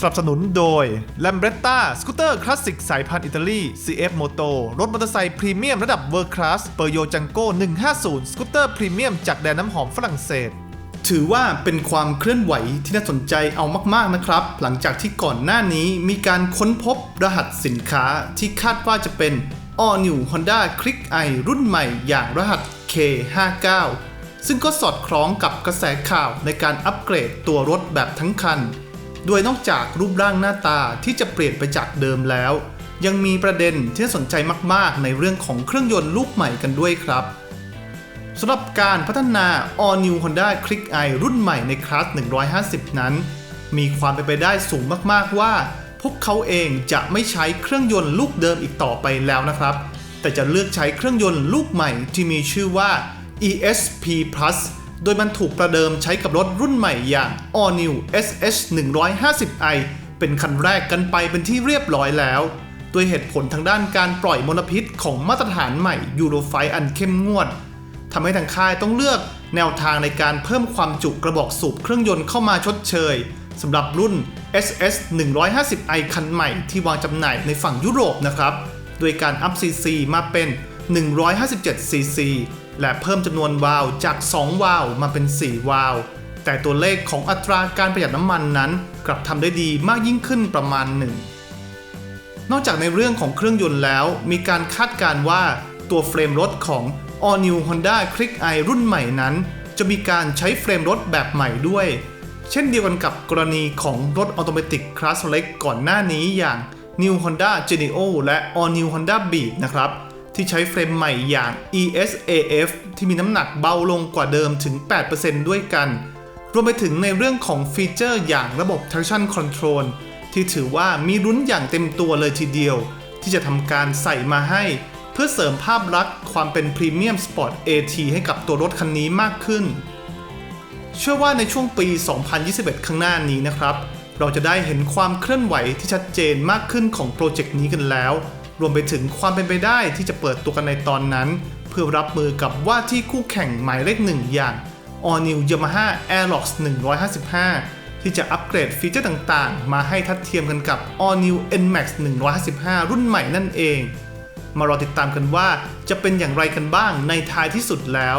สนับสนุนโดย l a m b r e t t a สกูตเตอร์คลาสสิกสายพันธุ์อิตาลี CF Moto รถมอเตอร์ไซค์พรีเมียมระดับเวอร์คลาสเปอร์โยจังโก้150 สกูตเตอร์พรีเมียมจากแดนน้ำหอมฝรั่งเศสถือว่าเป็นความเคลื่อนไหวที่น่าสนใจเอามากๆนะครับ หลังจากที่ก่อนหน้านี้มีการค้นพบรหัสสินค้าที่คาดว่าจะเป็น All New Honda Click i รุ่นใหม่อย่างรหัส K59 ซึ่งก็สอดคล้องกับกระแสข่าวในการอัปเกรดตัวรถแบบทั้งคัน โดยนอกจากรูปร่างหน้าตาที่จะเปลี่ยนไปจากเดิมแล้ว ยังมีประเด็นที่น่าสนใจมาก ๆ ในเรื่องของเครื่องยนต์ลูกใหม่กันด้วยครับสำหรับการพัฒนา All New Honda Click i รุ่นใหม่ในคลาส 150 นั้น มีความเป็นไปได้สูงมาก ๆ ว่า พวกเขาเองจะไม่ใช้เครื่องยนต์ลูกเดิมอีกต่อไปแล้วนะครับ แต่จะเลือกใช้เครื่องยนต์ลูกใหม่ที่มีชื่อว่า ESP Plus โดยมันถูกประเดิมใช้กับรถรุ่นใหม่อย่าง All New SS 150i เป็นคันแรกกันไปเป็นที่เรียบร้อยแล้ว ด้วยเหตุผลทางด้านการปล่อยมลพิษของมาตรฐานใหม่ยูโรไฟอันเข้มงวดทำให้ทางค่ายต้องเลือกแนวทางในการเพิ่มความจุกระบอกสูบเครื่องยนต์เข้ามาชดเชยสำหรับรุ่น SS 150i คันใหม่ที่วางจำหน่ายในฝั่งยุโรปนะครับ โดยการอัพ CC มาเป็น 157 CC และเพิ่มจำนวนวาล์วจาก 2 วาล์วมาเป็น 4 วาล์วแต่ตัวเลขของอัตราการประหยัดน้ำมันนั้น กลับทำได้ดีมากยิ่งขึ้นประมาณหนึ่งนอกจากในเรื่องของเครื่องยนต์แล้ว มีการคาดการณ์ว่าตัวเฟรมรถของ All New Honda Click i รุ่นใหม่นั้น จะมีการใช้เฟรมรถแบบใหม่ด้วย เช่นเดียวกันกับกรณีของรถออโตเมติกคลาสเล็กก่อนหน้านี้อย่าง New Honda Genio และ All New Honda Beat นะครับ ที่ใช้เฟรมใหม่อย่าง ESAF ที่มีน้ำหนักเบาลงกว่าเดิมถึง 8%ด้วยกัน รวมไปถึงในเรื่องของฟีเจอร์อย่างระบบ traction control ที่ถือว่ามีรุ้นอย่างเต็มตัวเลยทีเดียว ที่จะทำการใส่มาให้ เพื่อเสริมภาพลักษณ์ความเป็นพรีเมียมสปอร์ต AT ให้กับตัวรถคันนี้มากขึ้น เชื่อว่าในช่วงปี 2021 ข้างหน้านี้นะครับ เราจะได้เห็นความเคลื่อนไหวที่ชัดเจนมากขึ้นของโปรเจกต์นี้กันแล้ว รวมไปถึงความเป็นไปได้ที่จะเปิดตัวกันในตอนนั้น เพื่อรับมือกับว่าที่คู่แข่งหมายเลขหนึ่งอย่าง All New Yamaha Aerox 155 ที่จะอัปเกรดฟีเจอร์ต่างๆ มาให้ทัดเทียมกันกับ All New NMAX 155 รุ่นใหม่นั่นเอง มารอติดตามกันว่าจะเป็นอย่างไรกันบ้างในท้ายที่สุดแล้ว